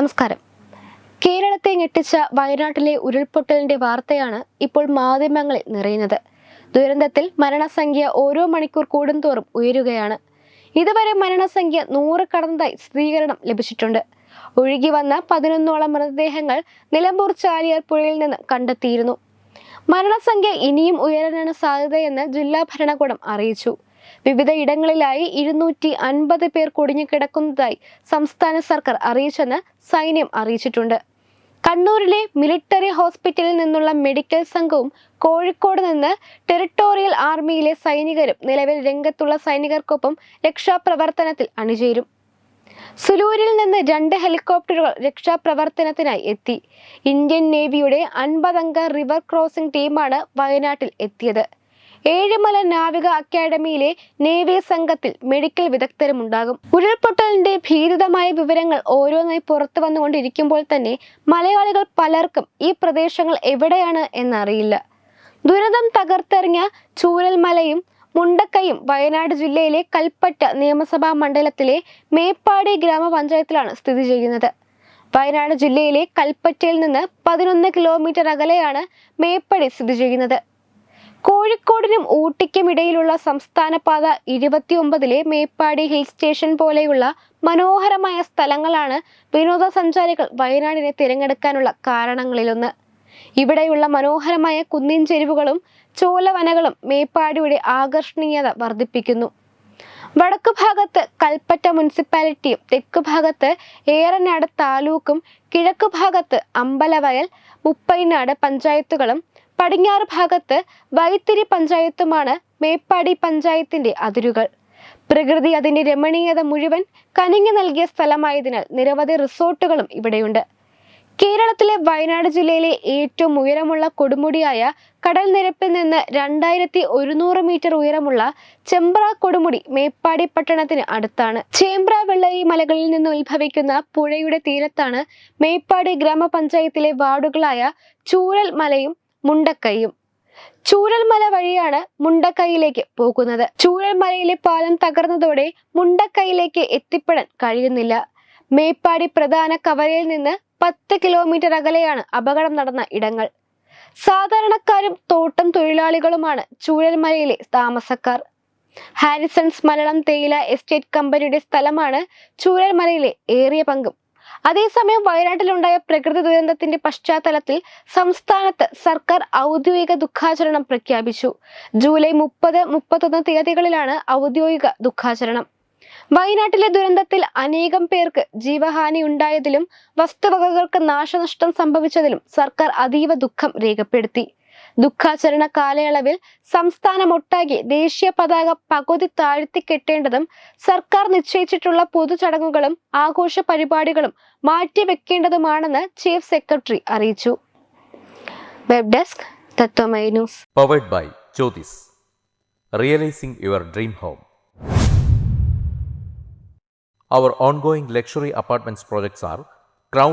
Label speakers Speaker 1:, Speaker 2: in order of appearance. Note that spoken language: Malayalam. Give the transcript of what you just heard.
Speaker 1: നമസ്കാരം. കേരളത്തെ ഞെട്ടിച്ച വയനാട്ടിലെ ഉരുൾപൊട്ടലിന്റെ വാർത്തയാണ് ഇപ്പോൾ മാധ്യമങ്ങളിൽ നിറയുന്നത്. ദുരന്തത്തിൽ മരണസംഖ്യ ഓരോ മണിക്കൂർ കൂടുന്തോറും ഉയരുകയാണ്. ഇതുവരെ മരണസംഖ്യ നൂറ് കടന്നതായി സ്ഥിരീകരണം ലഭിച്ചിട്ടുണ്ട്. ഒഴുകി വന്ന പതിനൊന്നോളം മൃതദേഹങ്ങൾ നിലമ്പൂർ ചാലിയാർ പുഴയിൽ നിന്ന് കണ്ടെത്തിയിരുന്നു. മരണസംഖ്യ ഇനിയും ഉയരാനാണ് സാധ്യതയെന്ന് ജില്ലാ ഭരണകൂടം അറിയിച്ചു. വിവിധ ഇടങ്ങളിലായി ഇരുന്നൂറ്റി അൻപത് പേർ കുടുങ്ങിക്കിടക്കുന്നതായി സംസ്ഥാന സർക്കാർ അറിയിച്ചെന്ന് സൈന്യം അറിയിച്ചിട്ടുണ്ട്. കണ്ണൂരിലെ മിലിറ്ററി ഹോസ്പിറ്റലിൽ നിന്നുള്ള മെഡിക്കൽ സംഘവും കോഴിക്കോട് നിന്ന് ടെറിട്ടോറിയൽ ആർമിയിലെ സൈനികരും നിലവിൽ രംഗത്തുള്ള സൈനികർക്കൊപ്പം രക്ഷാപ്രവർത്തനത്തിൽ അണിചേരും. സുലൂരിൽ നിന്ന് രണ്ട് ഹെലികോപ്റ്ററുകൾ രക്ഷാപ്രവർത്തനത്തിനായി എത്തി. ഇന്ത്യൻ നേവിയുടെ അൻപതംഗ റിവർ ക്രോസിംഗ് ടീമാണ് വയനാട്ടിൽ എത്തിയത്. ഏഴിമല നാവിക അക്കാദമിയിലെ നേവി സംഘത്തിൽ മെഡിക്കൽ വിദഗ്ധരും ഉണ്ടാകും ഉരുൾപൊട്ടലിന്റെ ഭീതിതമായ വിവരങ്ങൾ ഓരോന്നായി പുറത്തു വന്നുകൊണ്ടിരിക്കുമ്പോൾ തന്നെ മലയാളികൾ പലർക്കും ഈ പ്രദേശങ്ങൾ എവിടെയാണ് എന്നറിയില്ല. ദുരിതം തകർത്തെറിഞ്ഞ ചൂരൽമലയും മുണ്ടക്കയും വയനാട് ജില്ലയിലെ കൽപ്പറ്റ നിയമസഭാ മണ്ഡലത്തിലെ മേപ്പാടി ഗ്രാമപഞ്ചായത്തിലാണ് സ്ഥിതി ചെയ്യുന്നത്. വയനാട് ജില്ലയിലെ കൽപ്പറ്റയിൽ നിന്ന് പതിനൊന്ന് കിലോമീറ്റർ അകലെയാണ് മേപ്പടി സ്ഥിതി ചെയ്യുന്നത്. കോഴിക്കോടിനും ഊട്ടിക്കും ഇടയിലുള്ള സംസ്ഥാന പാത ഇരുപത്തിയൊമ്പതിലെ മേപ്പാടി ഹിൽ സ്റ്റേഷൻ പോലെയുള്ള മനോഹരമായ സ്ഥലങ്ങളാണ് വിനോദസഞ്ചാരികൾ വയനാടിനെ തിരഞ്ഞെടുക്കാനുള്ള കാരണങ്ങളിലൊന്ന്. ഇവിടെയുള്ള മനോഹരമായ കുന്നിൻ ചെരുവുകളും ചോലവനകളും മേപ്പാടിയുടെ ആകർഷണീയത വർദ്ധിപ്പിക്കുന്നു. വടക്കു ഭാഗത്ത് കൽപ്പറ്റ മുനിസിപ്പാലിറ്റിയും തെക്ക് ഭാഗത്ത് ഏറനാട് താലൂക്കും കിഴക്ക് ഭാഗത്ത് അമ്പലവയൽ മുപ്പൈനാട് പഞ്ചായത്തുകളും പടിഞ്ഞാറ് ഭാഗത്ത് വൈത്തിരി പഞ്ചായത്തുമാണ് മേപ്പാടി പഞ്ചായത്തിന്റെ അതിരുകൾ. പ്രകൃതി അതിന്റെ രമണീയത മുഴുവൻ കനിഞ്ഞു നൽകിയ സ്ഥലമായതിനാൽ നിരവധി റിസോർട്ടുകളും ഇവിടെയുണ്ട്. കേരളത്തിലെ വയനാട് ജില്ലയിലെ ഏറ്റവും ഉയരമുള്ള കൊടുമുടിയായ കടൽ നിരപ്പിൽ നിന്ന് രണ്ടായിരത്തി ഒരുന്നൂറ് മീറ്റർ ഉയരമുള്ള ചെമ്പ്ര കൊടുമുടി മേപ്പാടി പട്ടണത്തിന് അടുത്താണ്. ചേമ്പ്ര വെള്ളരി മലകളിൽ നിന്ന് ഉത്ഭവിക്കുന്ന പുഴയുടെ തീരത്താണ് മേപ്പാടി ഗ്രാമപഞ്ചായത്തിലെ വാർഡുകളായ ചൂരൽ മലയും മുണ്ടക്കൈയും. ചൂരൽമല വഴിയാണ് മുണ്ടക്കൈയിലേക്ക് പോകുന്നത്. ചൂരൽമലയിലെ പാലം തകർന്നതോടെ മുണ്ടക്കൈയിലേക്ക് എത്തിപ്പെടാൻ കഴിയുന്നില്ല. മേപ്പാടി പ്രധാന കവലയിൽ നിന്ന് പത്ത് കിലോമീറ്റർ അകലെയാണ് അപകടം നടന്ന ഇടങ്ങൾ. സാധാരണക്കാരും തോട്ടം തൊഴിലാളികളുമാണ് ചൂരൽമലയിലെ താമസക്കാർ. ഹാരിസൺസ് മലളം തേയില എസ്റ്റേറ്റ് കമ്പനിയുടെ സ്ഥലമാണ് ചൂരൽമലയിലെ ഏറിയ പങ്കും. അതേസമയം വയനാട്ടിലുണ്ടായ പ്രകൃതി ദുരന്തത്തിന്റെ പശ്ചാത്തലത്തിൽ സംസ്ഥാനത്ത് സർക്കാർ ഔദ്യോഗിക ദുഃഖാചരണം പ്രഖ്യാപിച്ചു. ജൂലൈ മുപ്പത് മുപ്പത്തൊന്ന് തീയതികളിലാണ് ഔദ്യോഗിക ദുഃഖാചരണം. വയനാട്ടിലെ ദുരന്തത്തിൽ അനേകം പേർക്ക് ജീവഹാനി ഉണ്ടായതിലും വസ്തുവകകൾക്ക് നാശനഷ്ടം സംഭവിച്ചതിലും സർക്കാർ അതീവ ദുഃഖം രേഖപ്പെടുത്തി. ദുഃഖാചരണ കാലയളവിൽ സംസ്ഥാനമൊട്ടാകെ ദേശീയ പതാക പകുതി താഴ്ത്തി കെട്ടേണ്ടതും സർക്കാർ നിശ്ചയിച്ചിട്ടുള്ള പൊതുചടങ്ങുകളും ആഘോഷ പരിപാടികളും മാറ്റിവെക്കേണ്ടതുമാണെന്ന് ചീഫ് സെക്രട്ടറി അറിയിച്ചു. Web desk Tatwamayi news.
Speaker 2: By realising your dream home Our ongoing luxury apartments projects are Crown